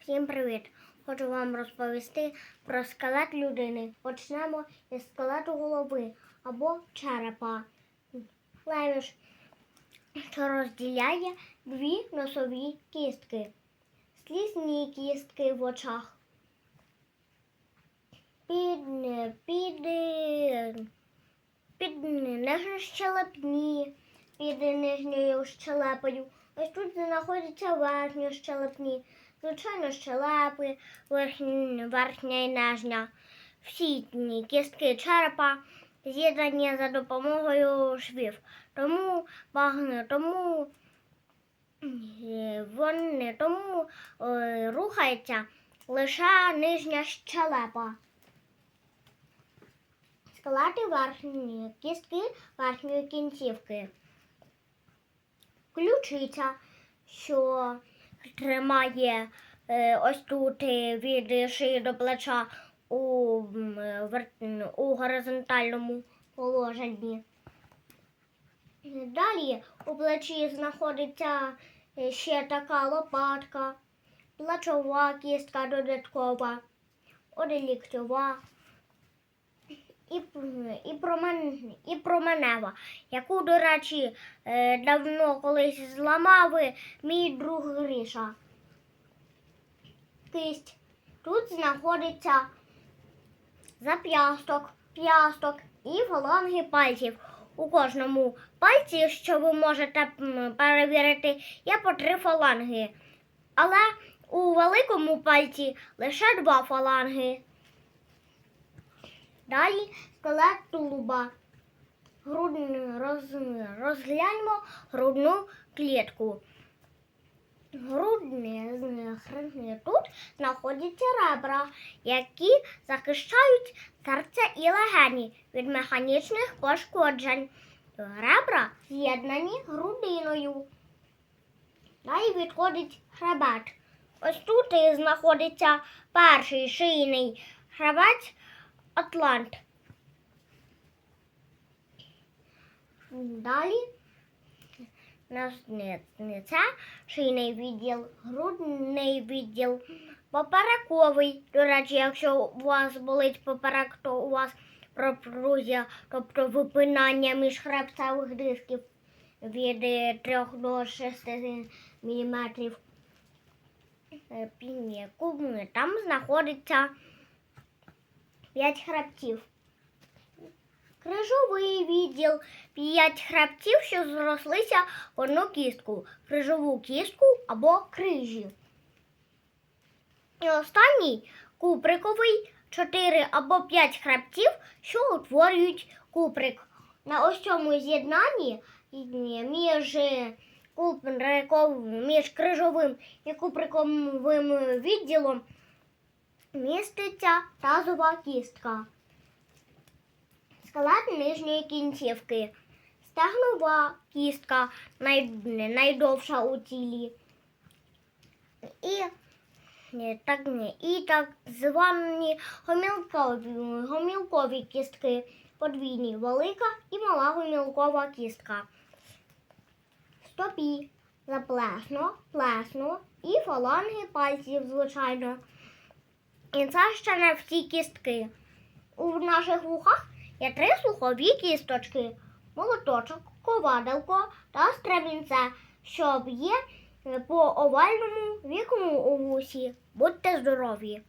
Всім привіт! Хочу вам розповісти про скелет людини. Почнемо із скелету голови або черепа. Леміш, що розділяє дві носові кістки, слізні кістки в очах. Під, під, під нижньощелепні, під нижньою щелепою. Ось тут знаходяться верхні щелепні, звичайно, щелепи, верхня, і нижня. Всі ні, кістки черепа з'єднані за допомогою швів. Тому, багне, тому е, вони тому е, рухається лише нижня щелепа. Скелети верхні, кістки верхньої кінцівки. Ключиця, що тримає е, ось тут е, від шиї до плеча у, у горизонтальному положенні. Далі у плечі знаходиться е, ще така лопатка, плечова кістка додаткова, оделіктова і, і, промен, і променева, яку, до речі, е, давно колись зламав мій друг Гриша. Тут знаходиться зап'ясток, п'ясток і фаланги пальців. У кожному пальці, що ви можете перевірити, є по три фаланги. Але у великому пальці лише два фаланги. Далі скелет тулуба. Грудн, роз, розгляньмо грудну клітку. Грудні хрени тут знаходяться ребра, які захищають серце і легені від механічних пошкоджень. Ребра з'єднані грудиною. Далі відходить хребет. Ось тут і знаходиться перший шийний хребець Атлант. Далі нас не, не це шийний відділ, грудний відділ, поперековий. До речі, якщо у вас болить поперек, то у вас пропрузія, тобто випинання між хребцевих дисків від 3 до 6 мм. Пінєку. Там знаходиться 5 хребців. Крижовий відділ п'ять хребців, що зрослися в одну кістку, крижову кістку або крижі. І останній куприковий чотири або п'ять хребців, що утворюють куприк. На ось цьому з'єднанні між, куприковим, між крижовим і куприковим відділом міститься тазова кістка скелет нижньої кінцівки, стегнова кістка найдовша у тілі. І так, і так звані гомілкові, гомілкові кістки, подвійні, велика і мала гомілкова кістка. Стопі, заплесно, плесно і фаланги пальців, звичайно. І це ще не всі кістки. У наших вухах є три слухові кісточки, молоточок, коваделко та стремінце, що б'є е, по овальному вікому у вусі. Будьте здорові!